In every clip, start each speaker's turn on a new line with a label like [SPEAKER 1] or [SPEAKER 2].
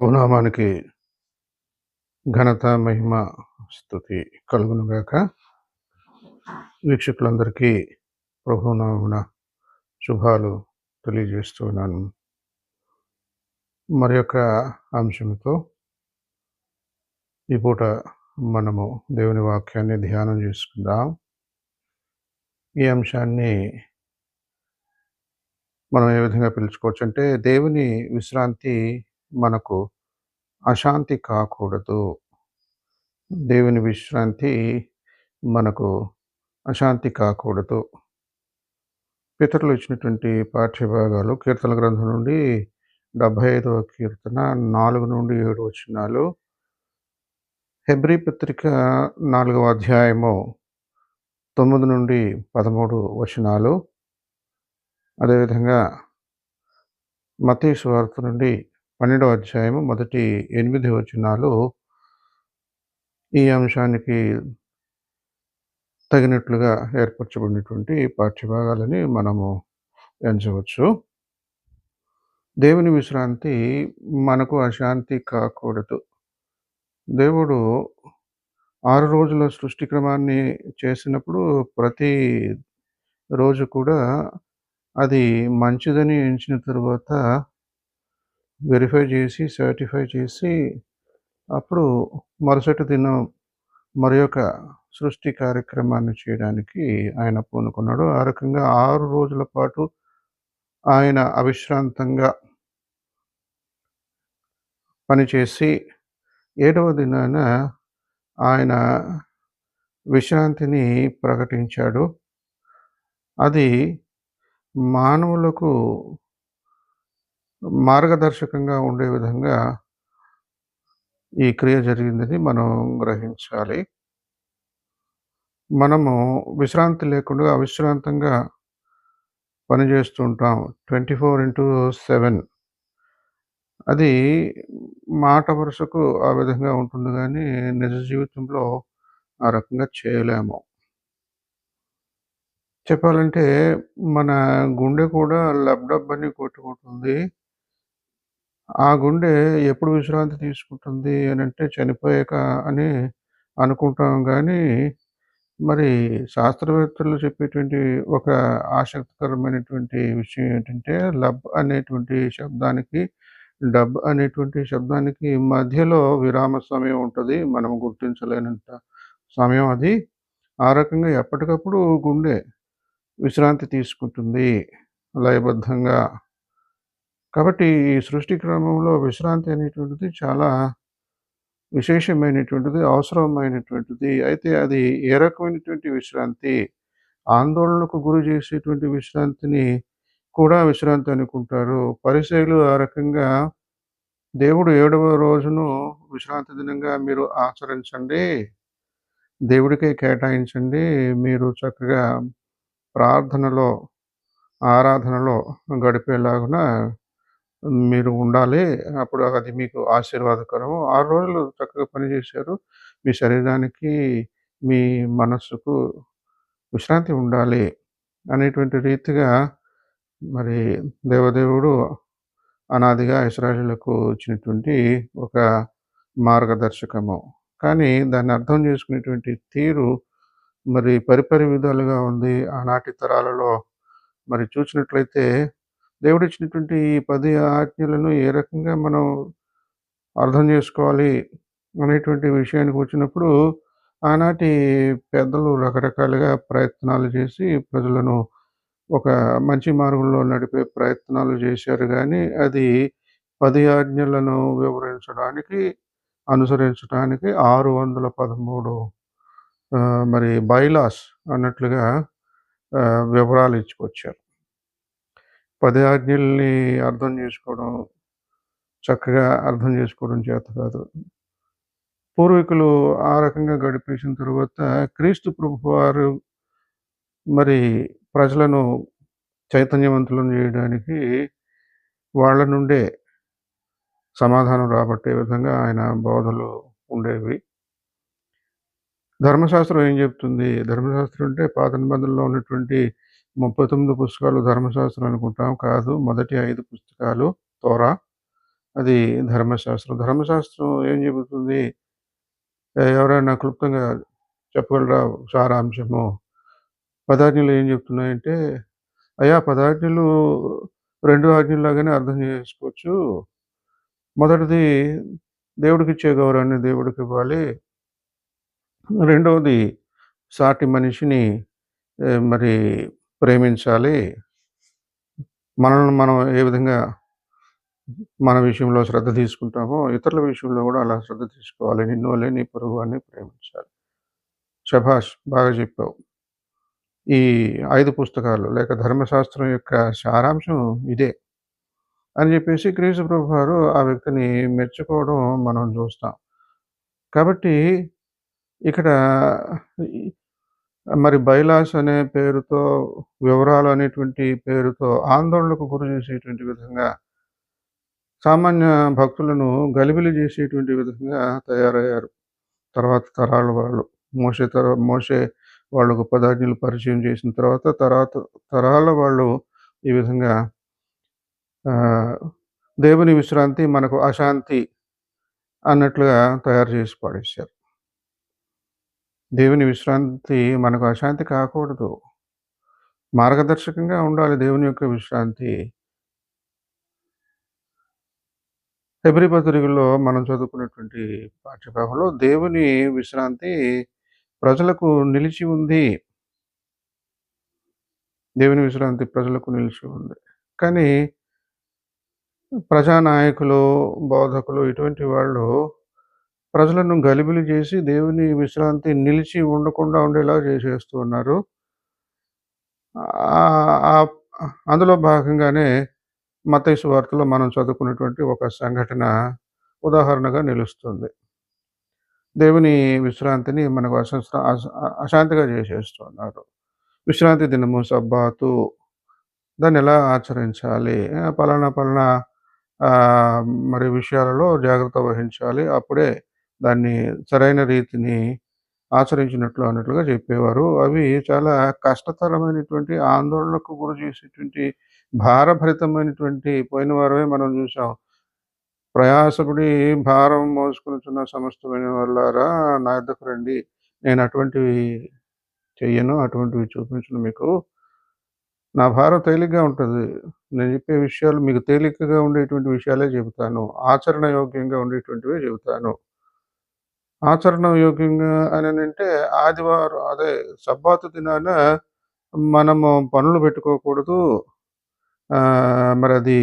[SPEAKER 1] ప్రభునామానికి ఘనత మహిమ స్థుతి కలుగునుగాక. వీక్షకులందరికీ ప్రభునామన శుభాలు తెలియజేస్తున్నాను మరి యొక్క అంశంతో ఈ పూట మనము దేవుని వాక్యాన్ని ధ్యానం చేసుకుందాం. ఈ అంశాన్ని మనం ఏ విధంగా పిలుచుకోవచ్చు అంటే దేవుని విశ్రాంతి మనకు అశాంతి కాకూడదు. దేవుని విశ్రాంతి మనకు అశాంతి కాకూడదు. పితరులు ఇచ్చినటువంటి పాఠ్యభాగాలు కీర్తన గ్రంథం నుండి డెబ్భై ఐదవ కీర్తన నాలుగు నుండి ఏడు వచనాలు. హెబ్రీ పత్రిక నాలుగవ అధ్యాయము తొమ్మిది నుండి పదమూడు వచనాలు. అదేవిధంగా మతీ వార్త నుండి పన్నెండవ అధ్యాయము మొదటి ఎనిమిది వచనాలు ఈ అంశానికి తగినట్లుగా ఏర్పరచబడినటువంటి పాఠ్యభాగాలని మనము ఎంచవచ్చు. దేవుని విశ్రాంతి మనకు అశాంతి కాకూడదు. దేవుడు ఆరు రోజుల సృష్టి క్రమాన్ని చేసినప్పుడు ప్రతి రోజు కూడా అది మంచిదని ఎంచిన తర్వాత వెరిఫై చేసి సర్టిఫై చేసి అప్పుడు మరుసటి దినం మరి యొక్క సృష్టి కార్యక్రమాన్ని చేయడానికి ఆయన పూనుకున్నాడు. ఆ రకంగా ఆరు రోజుల పాటు ఆయన అవిశ్రాంతంగా పనిచేసి ఏడవ దినాన ఆయన విశ్రాంతిని ప్రకటించాడు. అది మానవులకు మార్గదర్శకంగా ఉండే విధంగా ఈ క్రియ జరిగిందని మనం గ్రహించాలి. మనము విశ్రాంతి లేకుండా అవిశ్రాంతంగా పనిచేస్తుంటాం ట్వంటీ ఫోర్ ఇంటూ సెవెన్. అది మాట వరుసకు ఆ విధంగా ఉంటుంది కానీ నిజ జీవితంలో ఆ రకంగా చేయలేము. చెప్పాలంటే మన గుండె కూడా లబ్డబ్ అని కొట్టుకుంటుంది. ఆ గుండె ఎప్పుడు విశ్రాంతి తీసుకుంటుంది అని అంటే చనిపోయాక అని అనుకుంటాం కానీ మరి శాస్త్రవేత్తలు చెప్పేటువంటి ఒక ఆసక్తికరమైనటువంటి విషయం ఏంటంటే లబ్ అనేటువంటి శబ్దానికి డబ్ అనేటువంటి శబ్దానికి మధ్యలో విరామ సమయం ఉంటుంది. మనం గుర్తించలేనంత సమయం అది. ఆ రకంగా ఎప్పటికప్పుడు గుండె విశ్రాంతి తీసుకుంటుంది లయబద్ధంగా. కాబట్టి ఈ సృష్టి క్రమంలో విశ్రాంతి అనేటువంటిది చాలా విశేషమైనటువంటిది అవసరమైనటువంటిది. అయితే అది ఏ రకమైనటువంటి విశ్రాంతి? ఆందోళనకు గురి చేసేటువంటి విశ్రాంతిని కూడా విశ్రాంతి అనుకుంటారు. పరిశైలు ఆ రకంగా దేవుడు ఏడవ రోజును విశ్రాంతి దినంగా మీరు ఆచరించండి దేవుడికే కేటాయించండి. మీరు చక్కగా ప్రార్థనలో ఆరాధనలో గడిపేలాగున మీరు ఉండాలి. అప్పుడు అది మీకు ఆశీర్వాదకరము. ఆరు రోజులు చక్కగా పనిచేశారు. మీ శరీరానికి మీ మనస్సుకు విశ్రాంతి ఉండాలి అనేటువంటి రీతిగా మరి దేవదేవుడు అనాదిగా ఇస్రాయలకు ఇచ్చినటువంటి ఒక మార్గదర్శకము. కానీ దాన్ని అర్థం చేసుకునేటువంటి తీరు మరి పరిపరి విధాలుగా ఉంది. ఆనాటి తరాలలో మరి చూసినట్లయితే దేవుడు ఇచ్చినటువంటి ఈ పది ఆజ్ఞలను ఏ రకంగా మనం అర్థం చేసుకోవాలి అనేటువంటి విషయానికి వచ్చినప్పుడు ఆనాటి పెద్దలు రకరకాలుగా ప్రయత్నాలు చేసి ప్రజలను ఒక మంచి మార్గంలో నడిపే ప్రయత్నాలు చేశారు. కానీ అది పది ఆజ్ఞలను వివరించడానికి అనుసరించడానికి ఆరు వందల పదమూడు మరి బైలాస్ అన్నట్లుగా వివరాలు ఇచ్చుకొచ్చారు. పది ఆజ్ఞల్ని అర్థం చేసుకోవడం చక్కగా అర్థం చేసుకోవడం చేత కాదు. పూర్వీకులు ఆ రకంగా గడిపేసిన తర్వాత క్రీస్తు ప్రభు వారు మరి ప్రజలను చైతన్యవంతులను చేయడానికి వాళ్ళ నుండే సమాధానం రాబట్టే విధంగా ఆయన బోధలు ఉండేవి. ధర్మశాస్త్రం ఏం చెప్తుంది? ధర్మశాస్త్రం అంటే పాత నిబంధనలో ఉన్నటువంటి ముప్పై తొమ్మిది పుస్తకాలు ధర్మశాస్త్రం అనుకుంటాం కాదు మొదటి ఐదు పుస్తకాలు తోరా అది ధర్మశాస్త్రం. ధర్మశాస్త్రం ఏం చెబుతుంది? ఎవరైనా క్లుప్తంగా చెప్పగలరా సారాంశము? పదాజ్ఞలు ఏం చెప్తున్నాయంటే, అయ్యా పదాజ్ఞలు రెండు ఆజ్ఞల్లాగానే అర్థం చేసుకోవచ్చు. మొదటిది దేవుడికి ఇచ్చే గౌరవాన్ని దేవుడికివ్వాలి. రెండవది సాటి మనిషిని మరి ప్రేమించాలి. మనల్ని మనం ఏ విధంగా మన విషయంలో శ్రద్ధ తీసుకుంటామో, ఇతరుల విషయంలో కూడా అలా శ్రద్ధ తీసుకోవాలి. నిన్ను వలే నీ పొరుగువాడిని ప్రేమించాలి. శభాష్! బాగా చెప్పావు. ఈ ఐదు పుస్తకాలు లేక ధర్మశాస్త్రం యొక్క సారాంశం ఇదే. అని చెప్పేసి క్రీస్తు ప్రభువారు ఆ వ్యక్తిని మెచ్చుకోవడం మనం చూస్తాం కాబట్టి ఇక్కడ మరి బైలాస్ అనే పేరుతో, వివరాలు అనేటువంటి పేరుతో ఆందోళనకు గురి చేసేటువంటి విధంగా సామాన్య భక్తులను గలిబిలి చేసేటువంటి విధంగా తయారయ్యారు. తర్వాత తరాల వాళ్ళు. మోషే తర మోషే వాళ్ళకు గొప్పదాజ్ఞలు పరిచయం చేసిన తర్వాత, తర్వాత తరాల వాళ్ళు ఈ విధంగా దేవుని విశ్రాంతి మనకు అశాంతి అన్నట్లుగా తయారు చేసి పాడేశారు దేవుని విశ్రాంతి మనకు అశాంతి కాకూడదు. మార్గదర్శకంగా ఉండాలి దేవుని యొక్క విశ్రాంతి. హెబ్రీ పత్రికలో మనం చదువుకున్నటువంటి పాఠ్యభాగంలో దేవుని విశ్రాంతి ప్రజలకు నిలిచి ఉంది. దేవుని విశ్రాంతి ప్రజలకు నిలిచి ఉంది. కానీ ప్రజానాయకులు, బోధకులు ఇటువంటి వాళ్ళు ప్రజలను గలిబిలి చేసి దేవుని విశ్రాంతి నిలిచి ఉండకుండా ఉండేలా చేసేస్తూ ఉన్నారు. అందులో భాగంగానే మతైసు వార్తలో మనం చదువుకున్నటువంటి ఒక సంఘటన ఉదాహరణగా నిలుస్తుంది. దేవుని విశ్రాంతిని మనకు అసస్ర అశాంతిగా చేసేస్తున్నారు. విశ్రాంతి దినము సబ్బాతు దాన్ని ఎలా ఆచరించాలి? పలానా పలానా మరి విషయాలలో జాగ్రత్త వహించాలి. అప్పుడే దాన్ని సరైన రీతిని ఆచరించినట్లు అన్నట్లుగా చెప్పేవారు. అవి చాలా కష్టతరమైనటువంటి ఆందోళనకు గురి చేసేటువంటి భారభరితమైనటువంటి పోయిన వారమే మనం చూసాం ప్రయాసపడి భారం మోసుకునిచున్న సమస్తమైన వాళ్ళారా నా యొద్దకు రండి. నేను అటువంటివి చెయ్యను. అటువంటివి చూపించను మీకు. నా భారం తేలిగ్గా ఉంటుంది నేను చెప్పే విషయాలు మీకు తేలికగా ఉండేటువంటి విషయాలే చెబుతాను. ఆచరణ యోగ్యంగా ఉండేటువంటివే చెబుతాను. ఆచరణ యోగ్యంగా అని అంటే ఆదివారం అదే సబ్బాతు దినాన మనము పనులు పెట్టుకోకూడదు. మరి అది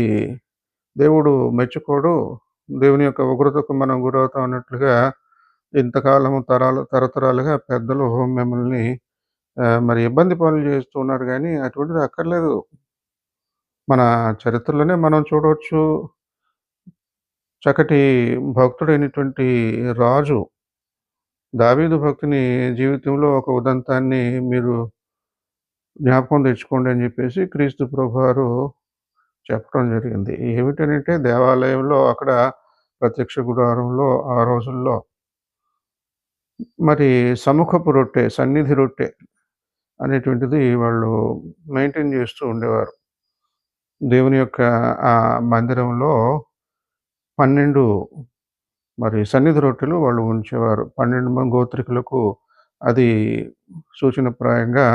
[SPEAKER 1] దేవుడు మెచ్చుకోడు. దేవుని యొక్క ఉగ్రతకు మనం గురవుతాం అన్నట్లుగా ఇంతకాలము తరాలు తరతరాలుగా పెద్దలు మిమ్మల్ని మరి ఇబ్బంది పాలు చేస్తున్నారు కానీ అటువంటిది అక్కర్లేదు. మన చరిత్రలోనే మనం చూడవచ్చు. చక్కటి భక్తుడైనటువంటి రాజు దావీదు భక్తుని జీవితంలో ఒక ఉదంతాన్ని మీరు జ్ఞాపకం తెచ్చుకోండి అని చెప్పేసి క్రీస్తు ప్రభువారు చెప్పడం జరిగింది. ఏమిటనంటే దేవాలయంలో అక్కడ ప్రత్యక్ష గుడారంలో ఆ రోజుల్లో మరి సముఖపు రొట్టె, సన్నిధి రొట్టె అనేటువంటిది వాళ్ళు మెయింటైన్ చేస్తూ ఉండేవారు. దేవుని యొక్క ఆ మందిరంలో 12 మరి సన్నిధి రొట్టెలు వాళ్ళు ఉంచేవారు. 12 మంది గోత్రికులకు అది సూచనప్రాయంగా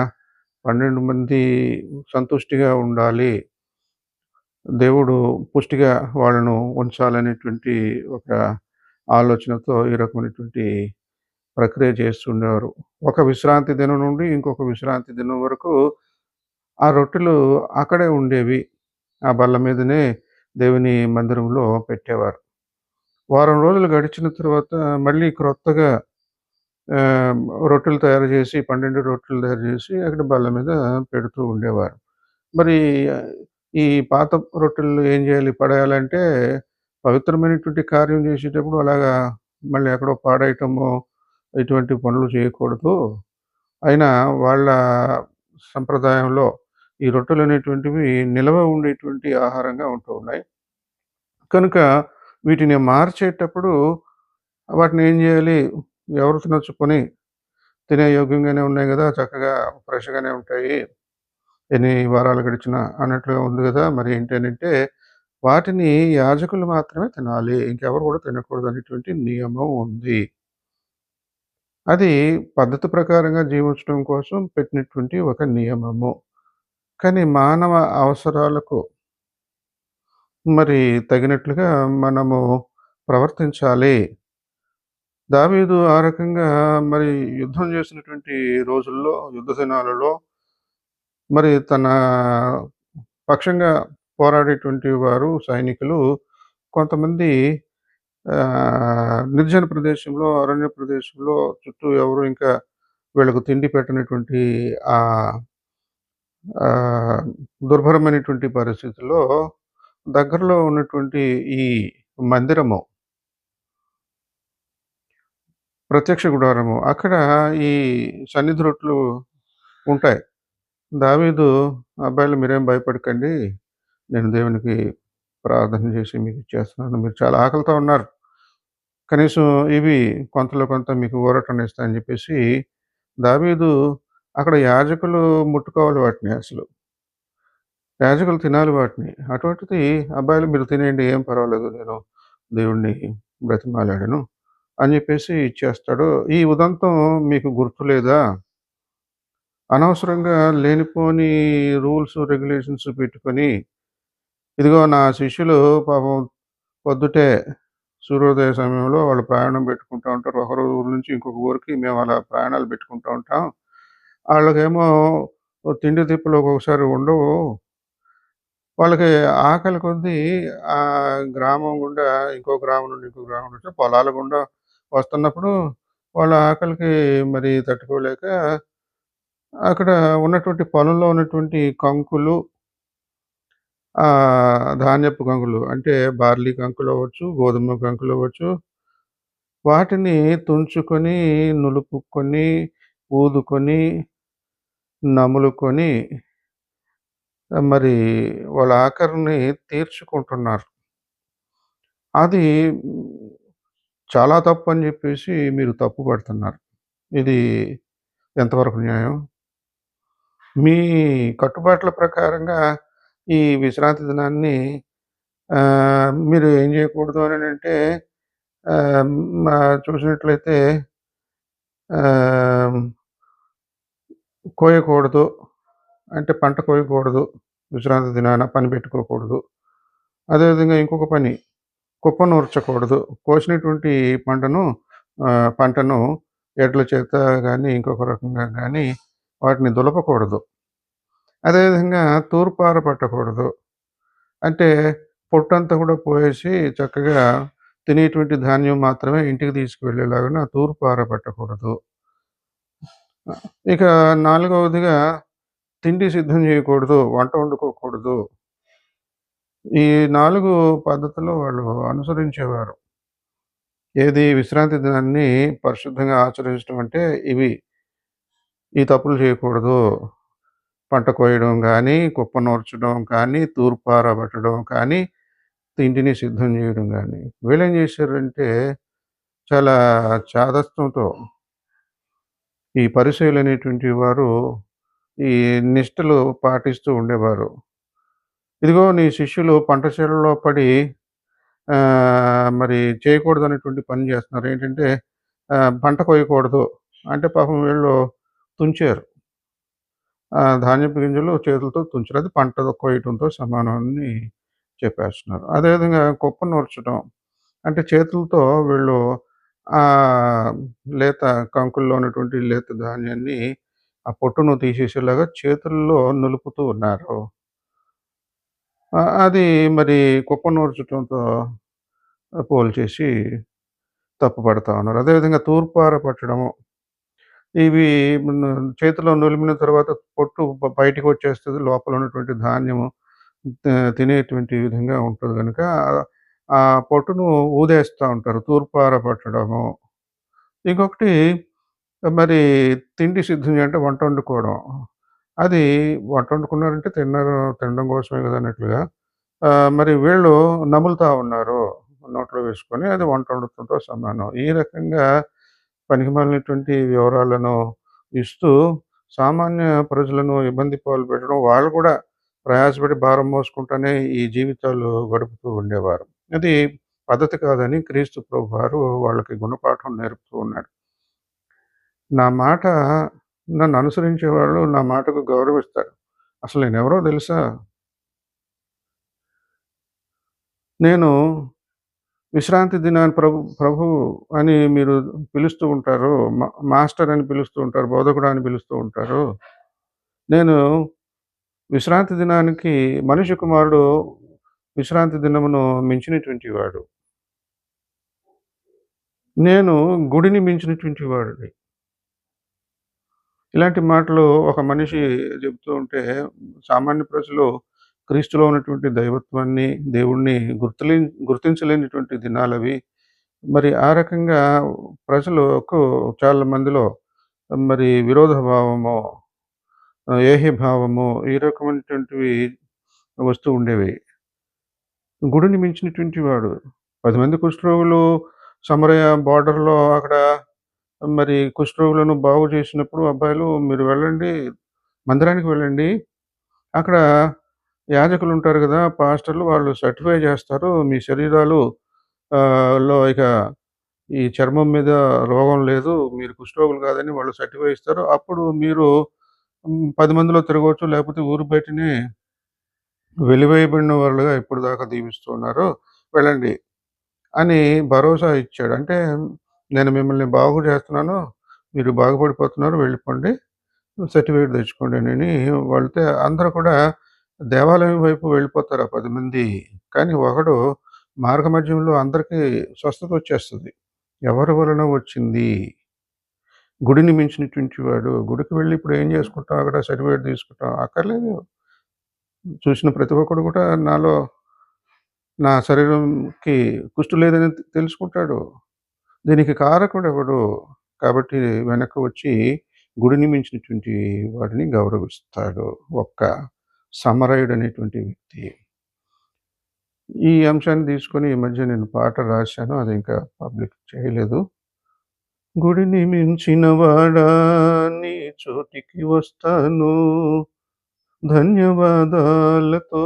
[SPEAKER 1] 12 మంది సంతుష్టిగా ఉండాలి. దేవుడు పుష్టిగా వాళ్ళను ఉంచాలనేటువంటి ఒక ఆలోచనతో ఈ రకమైనటువంటి ప్రక్రియ చేస్తుండేవారు. ఒక విశ్రాంతి దినం నుండి ఇంకొక విశ్రాంతి దినం వరకు ఆ రొట్టెలు అక్కడే ఉండేవి. ఆ బల్ల మీదనే దేవుని మందిరంలో పెట్టేవారు. వారం రోజులు గడిచిన తర్వాత మళ్ళీ క్రొత్తగా రొట్టెలు తయారు చేసి 12 రొట్టెలు తయారు చేసి అక్కడ బల్ల మీద పెడుతూ ఉండేవారు. మరి ఈ పాత రొట్టెలు ఏం చేయాలి? పడేయాలంటే పవిత్రమైనటువంటి కార్యం చేసేటప్పుడు అలాగా మళ్ళీ ఎక్కడో పాడేయటము ఇటువంటి పనులు చేయకూడదు. అయినా వాళ్ళ సంప్రదాయంలో ఈ రొట్టెలు అనేటువంటివి నిల్వ ఉండేటువంటి ఆహారంగా ఉంటూ ఉన్నాయి. కనుక వీటిని మార్చేటప్పుడు వాటిని ఏం చేయాలి? ఎవరు తినొచ్చుకొని తినే యోగ్యంగానే ఉన్నాయి కదా చక్కగా ఫ్రెష్‌గానే ఉంటాయి. ఎన్ని వారాలు గడిచినా అన్నట్లుగా ఉంది కదా మరి ఏంటంటే వాటిని యాజకులు మాత్రమే తినాలి. ఇంకెవరు కూడా తినకూడదు అనేటువంటి నియమం ఉంది. అది పద్ధతి ప్రకారంగా జీవించడం కోసం పెట్టినటువంటి ఒక నియమము. కానీ మానవ అవసరాలకు మరి తగినట్లుగా మనము ప్రవర్తించాలి. దావీదు ఆ రకంగా మరి యుద్ధం చేసినటువంటి రోజుల్లో, యుద్ధ దినాలలో మరి తన పక్షంగా పోరాడేటువంటి వారు సైనికులు కొంతమంది నిర్జన ప్రదేశంలో, అరణ్య ప్రదేశంలో చుట్టూ ఎవరు ఇంకా వీళ్ళకు తిండి పెట్టనటువంటి ఆ దుర్భరమైనటువంటి పరిస్థితుల్లో దగ్గరలో ఉన్నటువంటి ఈ మందిరము ప్రత్యక్ష గుడారము. అక్కడ ఈ సన్నిధి రొట్లు ఉంటాయి. దావీదు అబ్బాయిలు మీరేం భయపడకండి. నేను దేవునికి ప్రార్థన చేసి మీకు ఇచ్చేస్తున్నాను. మీరు చాలా ఆకలితో ఉన్నారు. కనీసం ఇవి కొంతలో కొంత మీకు ఊరటం ఇస్తాను అని చెప్పేసి దావీదు అక్కడ యాజకులు ముట్టుకోవాలి వాటిని అసలు. యాజకులు తినాలి వాటిని. అటువంటిది అబ్బాయిలు మీరు తినేయండి ఏం పర్వాలేదు. నేను దేవుడిని బ్రతిమాలాడాను అని చెప్పేసి ఇచ్చేస్తాడు. ఈ ఉదంతం మీకు గుర్తులేదా? అనవసరంగా లేనిపోని రూల్స్, రెగ్యులేషన్స్ పెట్టుకొని, ఇదిగో నా శిష్యులు పాపం పొద్దుటే సూర్యోదయ సమయంలో వాళ్ళు ప్రయాణం పెట్టుకుంటా ఉంటారు. ఒక ఊరు నుంచి ఇంకొక ఊరికి మేము అలా ప్రయాణాలు పెట్టుకుంటూ ఉంటాం. వాళ్ళకేమో తిండి తిప్పలు ఒక్కొక్కసారి ఉండవు. వాళ్ళకి ఆకలి కొద్దీ ఆ గ్రామం గుండా ఇంకో గ్రామం నుండి ఇంకో గ్రామం నుంచి పొలాల గుండా వస్తున్నప్పుడు వాళ్ళ ఆకలికి మరి తట్టుకోలేక అక్కడ ఉన్నటువంటి పొలంలో ఉన్నటువంటి కంకులు ధాన్యపు కంకులు అంటే బార్లీ కంకులు అవ్వచ్చు, గోధుమ కంకులు అవ్వచ్చు. వాటిని తుంచుకొని, నులుపుకొని, ఊదుకొని, నములుకొని మరి వాళ్ళ ఆఖరిని తీర్చుకుంటున్నారు. అది చాలా తప్పు అని చెప్పేసి మీరు తప్పు పడుతున్నారు. ఇది ఎంతవరకు న్యాయం? మీ కట్టుబాట్ల ప్రకారంగా ఈ విశ్రాంతి దినాన్ని మీరు ఏం చేయకూడదు అని అంటే మా చూసినట్లయితే కోయకూడదు. అంటే పంట కోయకూడదు. విశ్రాంతి దినాన పని పెట్టుకోకూడదు. అదేవిధంగా ఇంకొక పని కుప్ప నూర్చకూడదు. కోసినటువంటి పంటను పంటను ఎడ్ల చేత కానీ ఇంకొక రకంగా కానీ వాటిని దులపకూడదు. అదేవిధంగా తూర్పార పట్టకూడదు. అంటే పొట్టంతా కూడా పోయేసి చక్కగా తినేటువంటి ధాన్యం మాత్రమే ఇంటికి తీసుకువెళ్ళేలాగా తూర్పార పట్టకూడదు. ఇక నాలుగవదిగా తిండి సిద్ధం చేయకూడదు. వంట వండుకోకూడదు. ఈ నాలుగు పద్ధతులు వాళ్ళు అనుసరించేవారు. ఏది విశ్రాంతి దినాన్ని పరిశుద్ధంగా ఆచరించడం అంటే ఇవి. ఈ తప్పులు చేయకూడదు. పంట కోయడం కానీ కుప్ప నూర్చడం కానీ, తూర్పార పట్టడం కానీ, తిండిని సిద్ధం చేయడం కానీ వీళ్ళేం చేశారంటే చాలా చాదస్తంతో ఈ పరిశీలనేటువంటి వారు ఈ నిష్టలు పాటిస్తూ ఉండేవారు. ఇదిగో నీ శిష్యులు పంట చేలలో పడి మరి మరి చేయకూడదనేటువంటి పని చేస్తున్నారు. ఏంటంటే పంట కోయకూడదు. అంటే పాపం వీళ్ళు తుంచారు. ధాన్యపు గింజలు చేతులతో తుంచారు అది పంట కోయటంతో సమానం అని చెప్పేస్తున్నారు. అదేవిధంగా కుప్ప నూర్చడం. అంటే చేతులతో వీళ్ళు లేత కంకుల్లో ఉన్నటువంటి లేత ధాన్యాన్ని ఆ పొట్టును తీసేసేలాగా చేతుల్లో నులుపుతూ ఉన్నారు. అది మరి కుప్ప నూర్చటంతో పోల్చేసి తప్పు పడతా ఉన్నారు. అదేవిధంగా తూర్పార పట్టడము. ఇవి చేతిలో నులిమిన తర్వాత పొట్టు బయటికి వచ్చేస్తుంది లోపల ఉన్నటువంటి ధాన్యము తినేటువంటి విధంగా ఉంటుంది కనుక ఆ పొట్టును ఊదేస్తూ ఉంటారు. తూర్పార పట్టడము. ఇంకొకటి మరి తిండి సిద్ధం అంటే వంట వండుకోవడం. అది వంట వండుకున్నారంటే తిన్నారు తినడం కోసమే కదా అన్నట్లుగా. మరి వీళ్ళు నములుతా ఉన్నారు. నోట్లో వేసుకొని అది వంట వండుతుంతో సమానం. ఈ రకంగా పనికిమాలినటువంటి వివరాలను ఇస్తూ సామాన్య ప్రజలను ఇబ్బంది పాలు పెట్టడం. వాళ్ళు కూడా ప్రయాసపడి భారం మోసుకుంటూనే ఈ జీవితాలు గడుపుతూ ఉండేవారు. అది పద్ధతి కాదని క్రీస్తు ప్రభువారు వాళ్ళకి గుణపాఠం నేర్పుతూ ఉన్నాడు. నా మాట నన్ను అనుసరించేవాళ్ళు నా మాటకు గౌరవిస్తారు. అసలు నేను ఎవరో తెలుసా? నేను విశ్రాంతి దినాన్ని ప్రభు ప్రభు అని మీరు పిలుస్తూ ఉంటారు. మా మాస్టర్ అని పిలుస్తూ ఉంటారు. బోధకుడు అని పిలుస్తూ ఉంటారు. నేను విశ్రాంతి దినానికి మనిషి కుమారుడు విశ్రాంతి దినమును మించినటువంటి వాడు. నేను గుడిని మించినటువంటి వాడిని. ఇలాంటి మాటలు ఒక మనిషి చెప్తూ ఉంటే సామాన్య ప్రజలు క్రీస్తులో ఉన్నటువంటి దైవత్వాన్ని, దేవుడిని గుర్తులే గుర్తించలేనటువంటి దినాలవి. మరి ఆ రకంగా ప్రజలకు చాలా మందిలో మరి విరోధ భావము, ఆహ్, ఈ రకమైనటువంటివి వస్తూ ఉండేవి. గుడిని మించినటువంటి వాడు. పది మంది కుష్ఠరోగులు సమరయ బార్డర్లో అక్కడ మరి కుష్ఠరోగులను బాగు చేసినప్పుడు అబ్బాయిలు మీరు వెళ్ళండి, మందిరానికి వెళ్ళండి. అక్కడ యాజకులు ఉంటారు కదా పాస్టర్‌లు వాళ్ళు సర్టిఫై చేస్తారు. మీ శరీరాలు లో ఇక ఈ చర్మం మీద రోగం లేదు. మీరు కుష్ఠరోగులు కాదని వాళ్ళు సర్టిఫై ఇస్తారు. అప్పుడు మీరు పది మందిలో తిరగవచ్చు లేకపోతే ఊరు బయటనే వెలివేయబడిన వాళ్ళుగా ఇప్పుడు దాకా దీవిస్తున్నారు వెళ్ళండి అని భరోసా ఇచ్చాడు. అంటే నేను మిమ్మల్ని బాగు చేస్తున్నాను. మీరు బాగుపడిపోతున్నారు. వెళ్ళిపోండి. సర్టిఫికేట్ తెచ్చుకోండి అని వెళ్తే అందరూ కూడా దేవాలయం వైపు వెళ్ళిపోతారు ఆ మంది. కానీ ఒకడు మార్గమధ్యంలో అందరికీ స్వస్థత వచ్చేస్తుంది ఎవరి వలన వచ్చింది? గుడిని మించినటువంటి వాడు. గుడికి వెళ్ళి ఇప్పుడు ఏం చేసుకుంటాం అక్కడ సర్టిఫికేట్ తీసుకుంటాం. అక్కర్లేదు. చూసిన ప్రతి ఒక్కడు కూడా నాలో నా శరీరంకి కుష్టు లేదని తెలుసుకుంటాడు. దీనికి కారకుడు ఎవడు? కాబట్టి వెనక్కి వచ్చి గుడిని మించినటువంటి వాడిని గౌరవిస్తాడు. ఒక్క సమరయుడు అనేటువంటి వ్యక్తి. ఈ అంశాన్ని తీసుకొని ఈ మధ్య నేను పాట రాశాను. అది ఇంకా పబ్లిక్ చేయలేదు. గుడిని మించిన వాడా నీ చోటికి వస్తాను. ధన్యవాదాలతో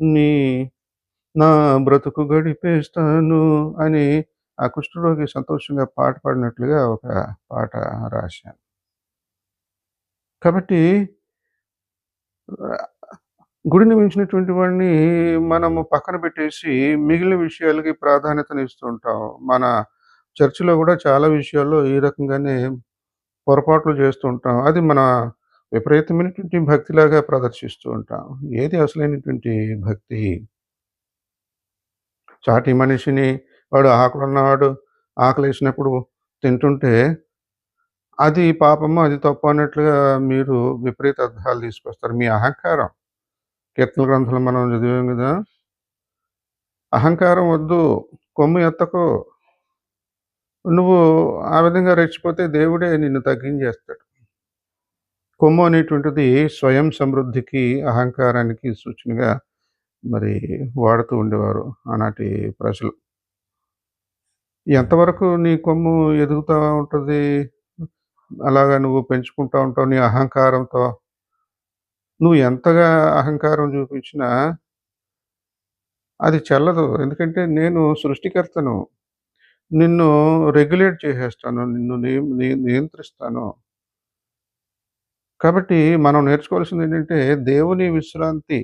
[SPEAKER 1] నీ నా బ్రతుకు గడిపేస్తాను అని ఆ కుష్ఠరోగి సంతోషంగా పాట పాడినట్లుగా ఒక పాట రాశాను. కాబట్టి గుడిని మించినటువంటి వాడిని మనము పక్కన పెట్టేసి మిగిలిన విషయాలకి ప్రాధాన్యతనిస్తూ ఉంటాం. మన చర్చిలో కూడా చాలా విషయాల్లో ఈ రకంగానే పొరపాట్లు చేస్తూ ఉంటాం. అది మన విపరీతమైనటువంటి భక్తిలాగా ప్రదర్శిస్తూ ఉంటాం. ఏది అసలైనటువంటి భక్తి? చాటి మనిషిని వాడు ఆకలున్నవాడు ఆకలేసినప్పుడు తింటుంటే అది పాపము, అది తప్పు అన్నట్లుగా మీరు విపరీత అర్థాలు తీసుకొస్తారు. మీ అహంకారం. కీర్తన గ్రంథంలో మనం చదివాం కదా అహంకారం వద్దు. కొమ్ము ఎత్తకు. నువ్వు ఆ విధంగా రెచ్చిపోతే దేవుడే నిన్ను తగ్గించేస్తాడు. కొమ్ము అనేటువంటిది స్వయం సమృద్ధికి, అహంకారానికి సూచనగా మరి వాడుతూ ఉండేవారు ఆనాటి ప్రజలు. ఎంతవరకు నీ కొమ్ము ఎదుగుతా ఉంటుంది అలాగా నువ్వు పెంచుకుంటా ఉంటావు నీ అహంకారంతో. నువ్వు ఎంతగా అహంకారం చూపించినా అది చెల్లదు. ఎందుకంటే నేను సృష్టికర్తను. నిన్ను రెగ్యులేట్ చేసేస్తాను. నిన్ను నియ ని నియంత్రిస్తాను. కాబట్టి మనం నేర్చుకోవాల్సింది ఏంటంటే దేవుని విశ్రాంతి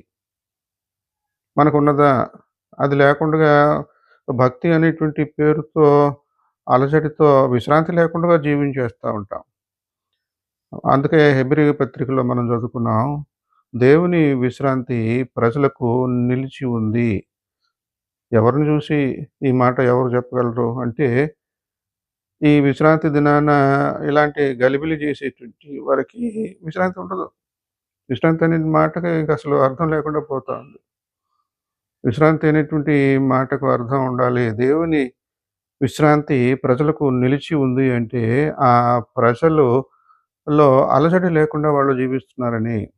[SPEAKER 1] మనకున్నదా? అది లేకుండా భక్తి అనేటువంటి పేరుతో, అలజడితో విశ్రాంతి లేకుండా జీవించేస్తూ ఉంటాం. అందుకే హెబ్రి పత్రికలో మనం చదువుకున్నాం. దేవుని విశ్రాంతి ప్రజలకు నిలిచి ఉంది. ఎవరిని చూసి ఈ మాట ఎవరు చెప్పగలరు? అంటే ఈ విశ్రాంతి దినాన ఇలాంటి గలిబిలి చేసేటువంటి వారికి విశ్రాంతి ఉండదు. విశ్రాంతి అనే మాటకి ఇంకా అసలు అర్థం లేకుండా పోతా ఉంది. విశ్రాంతి అనేటువంటి మాటకు అర్థం ఉండాలి. దేవుని విశ్రాంతి ప్రజలకు నిలిచి ఉంది అంటే ఆ ప్రజలులో అలజడి లేకుండా వాళ్ళు జీవిస్తున్నారని.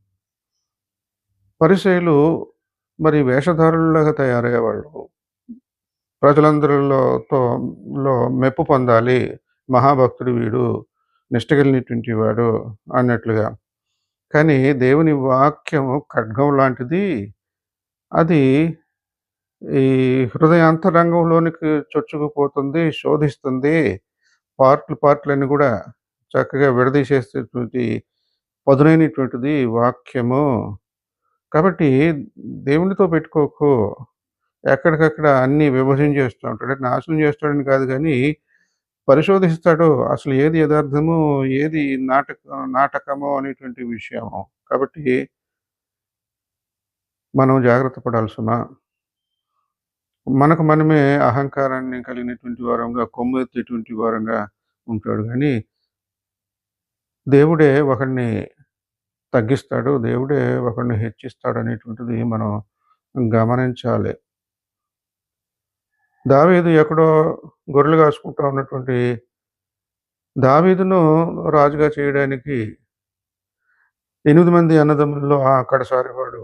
[SPEAKER 1] పరిసయ్యులు మరి వేషధారులుగా తయారయ్యేవాళ్ళు. ప్రజలందరిలోతో లో మెప్పు పొందాలి. మహాభక్తుడు వీడు, నిష్టగలిగినటువంటి వాడు అన్నట్లుగా. కానీ దేవుని వాక్యము ఖడ్గం లాంటిది. అది ఈ హృదయాంతరంగంలోనికి చొచ్చుకుపోతుంది, శోధిస్తుంది. పార్ట్లు పార్ట్‌లన్నీ కూడా చక్కగా విడదీసేసేటువంటి పదునైనటువంటిది వాక్యము. కాబట్టి దేవునితో పెట్టుకోకు. ఎక్కడికక్కడ అన్నీ విభజించేస్తూ ఉంటాడు. నాశనం చేస్తాడని కాదు కానీ పరిశోధిస్తాడు. అసలు ఏది యథార్థము, ఏది నాటక నాటకము అనేటువంటి విషయము. కాబట్టి మనం జాగ్రత్త పడాల్సిన మనకు మనమే అహంకారాన్ని కలిగినటువంటి వారంగా, కొమ్మెత్తేటువంటి వారంగా ఉంటాడు కానీ దేవుడే ఒకడిని తగ్గిస్తాడు. దేవుడే ఒకడిని హెచ్చిస్తాడనేటువంటిది మనం గమనించాలి. దావీదు ఎక్కడో గొర్రెలు కాసుకుంటా ఉన్నటువంటి దావీదును రాజుగా చేయడానికి ఎనిమిది మంది అన్నదమ్ముల్లో ఆ వాడు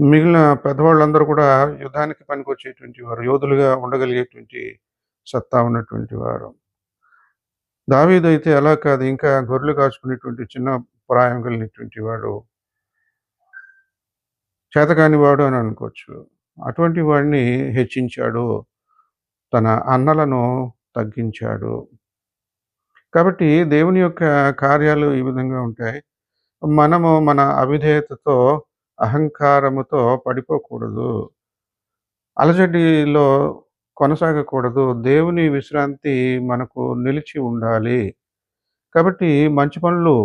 [SPEAKER 1] మిగిలిన పెద్దవాళ్ళందరూ కూడా యుద్ధానికి పనికొచ్చేటువంటి వారు. యోధులుగా ఉండగలిగేటువంటి సత్తా ఉన్నటువంటి వారు. దావీదయితే అలా కాదు. ఇంకా గొర్రెలు కాచుకునేటువంటి చిన్న ప్రాయం కలిగినటువంటి వాడు. చేతకాని వాడు అని అనుకోవచ్చు. అటువంటి వాడిని హెచ్చించాడు. తన అన్నలను తగ్గించాడు. కాబట్టి దేవుని యొక్క కార్యాలు ఈ విధంగా ఉంటాయి. మనము మన అవిధేయతతో, అహంకారముతో పడిపోకూడదు. అలజడిలో కొనసాగకూడదు. దేవుని విశ్రాంతి మనకు నిలిచి ఉండాలి. కాబట్టి మంచి పనులు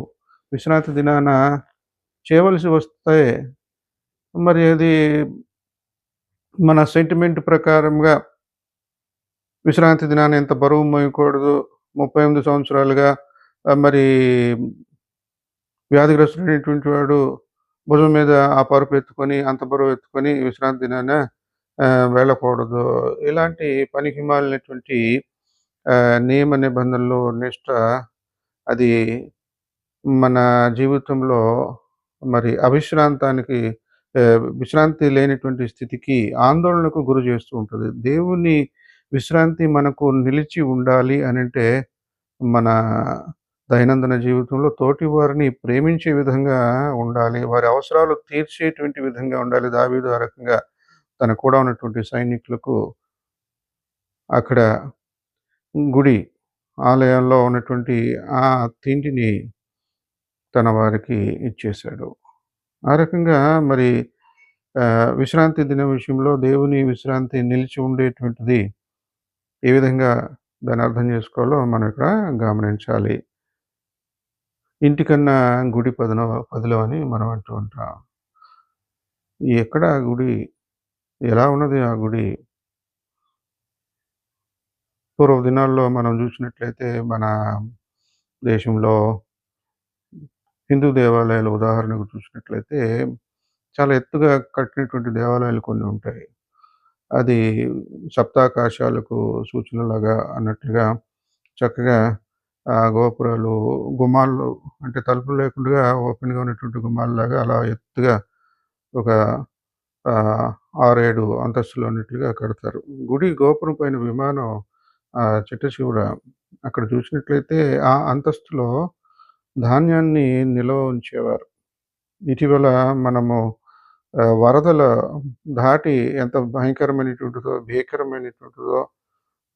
[SPEAKER 1] విశ్రాంతి దినాన చేయవలసి వస్తే మరి అది మన సెంటిమెంట్ ప్రకారంగా విశ్రాంతి దినాన ఎంత బరువు మోయకూడదు. 38 సంవత్సరాలుగా మరి వ్యాధిగ్రస్తుడైనటువంటి వాడు భుజం మీద ఆ పరుపు ఎత్తుకొని, అంత బరువు ఎత్తుకొని విశ్రాంతి దినాన వెళ్ళకూడదు. ఇలాంటి పనికిమాలినటువంటి ఆహ్, నియమ నిబంధనలు, నిష్ట అది మన జీవితంలో మరి అవిశ్రాంతానికి విశ్రాంతి లేనటువంటి స్థితికి, ఆందోళనకు గురి చేస్తూ ఉంటుంది దేవుని విశ్రాంతి మనకు నిలిచి ఉండాలి అనంటే, మన దైనందిన జీవితంలో తోటి వారిని ప్రేమించే విధంగా ఉండాలి. వారి అవసరాలు తీర్చేటువంటి విధంగా ఉండాలి. దావీదు ఆ రకంగా తన కూడా ఉన్నటువంటి సైనికులకు అక్కడ గుడి, ఆలయంలో ఉన్నటువంటి ఆ తిండిని తన వారికి ఇచ్చేశాడు. ఆ రకంగా మరి విశ్రాంతి దినం విషయంలో దేవుని విశ్రాంతి నిలిచి ఉండేటువంటిది ఏ విధంగా దాన్ని అర్థం చేసుకోవాలో మనం ఇక్కడ గమనించాలి. ఇంటికన్నా గుడి పదన పదిలో అని మనం అంటూ ఉంటాం. ఎక్కడ ఆ గుడి? ఎలా ఉన్నది ఆ గుడి? పూర్వ దినాల్లో మనం చూసినట్లయితే మన దేశంలో హిందూ దేవాలయాలు ఉదాహరణకు చూసినట్లయితే చాలా ఎత్తుగా కట్టినటువంటి దేవాలయాలు కొన్ని ఉంటాయి. అది సప్తాకాశాలకు సూచనలాగా అన్నట్లుగా చక్కగా గోపురాలు, గుమ్మాలు అంటే తలుపులు లేకుండా ఓపెన్‌గా ఉన్నటువంటి గుమ్మాలలాగా అలా ఎత్తుగా ఒక ఆరేడు అంతస్తులు ఉన్నట్లుగా కడతారు. గుడి గోపురం పైన విమానం చిట్టశివుడ అక్కడ చూసినట్లయితే ఆ అంతస్తులో ధాన్యాన్ని నిల్వ ఉంచేవారు. ఇటీవల మనము వరదల దాటి ఎంత భయంకరమైనటువంటిదో, భీకరమైనటువంటిదో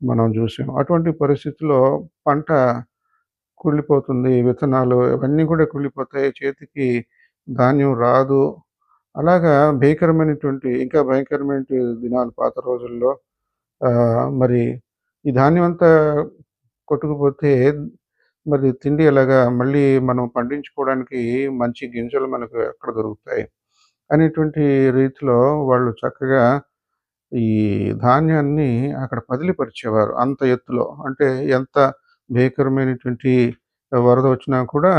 [SPEAKER 1] మనం చూసాం. అటువంటి పరిస్థితిలో పంట కుళ్ళిపోతుంది. విత్తనాలు ఇవన్నీ కూడా కుళ్ళిపోతాయి. చేతికి ధాన్యం రాదు. అలాగా భయంకరమైనటువంటి ఇంకా భయంకరమైనటువంటి దినాలు పాత రోజుల్లో మరి ఈ ధాన్యం అంతా కొట్టుకుపోతే మరి తిండి ఎలాగా? మళ్ళీ మనం పండించుకోవడానికి మంచి గింజలు మనకు ఎక్కడ దొరుకుతాయి? అనేటువంటి రీతిలో వాళ్ళు చక్కగా ఈ ధాన్యాన్ని అక్కడ పదిలిపరిచేవారు. అంత ఎత్తులో. అంటే ఎంత భీకరమైనటువంటి వరద వచ్చినా కూడా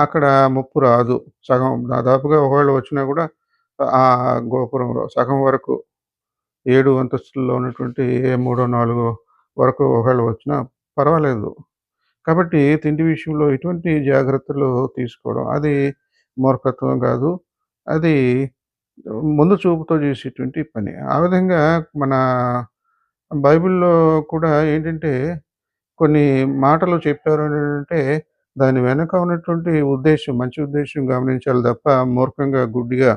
[SPEAKER 1] అక్కడ ముప్పు రాదు. సగం దాదాపుగా ఒకవేళ వచ్చినా కూడా ఆ గోపురంలో సగం వరకు ఏడు అంతస్తుల్లో ఉన్నటువంటి మూడో, నాలుగో వరకు ఒకవేళ వచ్చినా పర్వాలేదు. కాబట్టి తిండి విషయంలో ఎటువంటి జాగ్రత్తలు తీసుకోవడం అది మూర్ఖత్వం కాదు. అది ముందు చూపుతో చేసేటువంటి పని. ఆ విధంగా మన బైబిల్‌లో కూడా ఏంటంటే కొన్ని మాటలు చెప్పారు అంటే దాని వెనక ఉన్నటువంటి ఉద్దేశ్యం మంచి ఉద్దేశం గమనించాలి తప్ప మూర్ఖంగా గుడ్డిగా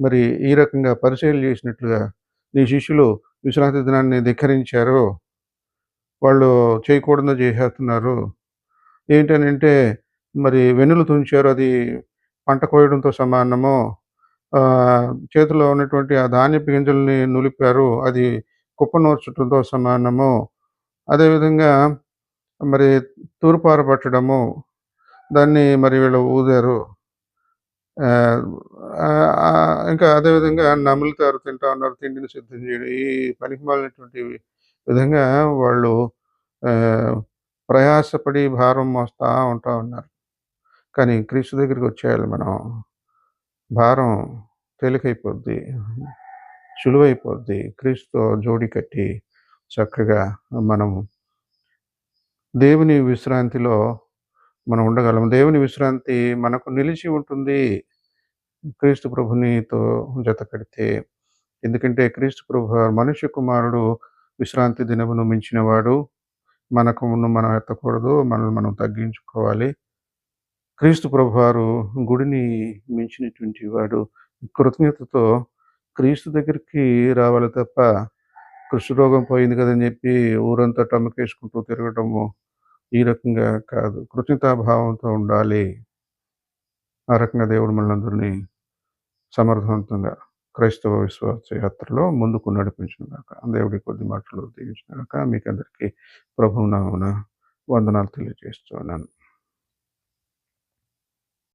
[SPEAKER 1] మరి ఈ రకంగా పరిచయం చేసినట్లుగా నీ శిష్యులు విశ్రాంతి దినాన్ని ధిక్కరించారు వాళ్ళు చేయకూడదు చేసేస్తున్నారు. ఏంటనంటే మరి వెన్నులు తుంచారు అది పంట కోయడంతో సమానము చేతిలో ఉన్నటువంటి ఆ ధాన్యపు గింజల్ని నులిపారు అది కుప్ప నూర్చడంతో సమానము అదేవిధంగా మరి తూర్పార పట్టడము దాన్ని మరి వీళ్ళు ఊదారు. ఇంకా అదేవిధంగా నములుతారు తింటా ఉన్నారు తిండిని సిద్ధం చేయడం ఈ పనికి విధంగా వాళ్ళు ప్రయాసపడి భారం మోస్తూ ఉంటా ఉన్నారు. కానీ క్రీస్తు దగ్గరికి వచ్చేయాలి మనం. భారం తేలికైపోద్ది సులువైపోద్ది క్రీస్తు జోడి కట్టి చక్కగా మనం దేవుని విశ్రాంతిలో మనం ఉండగలం దేవుని విశ్రాంతి మనకు నిలిచి ఉంటుంది. క్రీస్తు ప్రభునితో జత కడితే. ఎందుకంటే క్రీస్తు ప్రభు మనుష్య కుమారుడు విశ్రాంతి దినమును మించినవాడు. మనకు ఉన్న మనం ఎత్తకూడదు. మనల్ని మనం తగ్గించుకోవాలి. క్రీస్తు ప్రభువారు గుడిని మించినటువంటి వాడు. కృతజ్ఞతతో క్రీస్తు దగ్గరికి రావాలి తప్ప కృష్ణరోగం పోయింది కదని చెప్పి ఊరంతా టమకేసుకుంటూ తిరగటము ఈ రకంగా కాదు. కృతజ్ఞతాభావంతో ఉండాలి. ఆ రకంగా దేవుడు మనందరినీ సమర్థవంతంగా క్రైస్తవ విశ్వాస యాత్రలో ముందుకు నడిపించినాక దేవుడి కొద్ది మాటలు దీవించినాక మీకు అందరికీ ప్రభువు నామమున వందనాలు తెలియజేస్తున్నాను.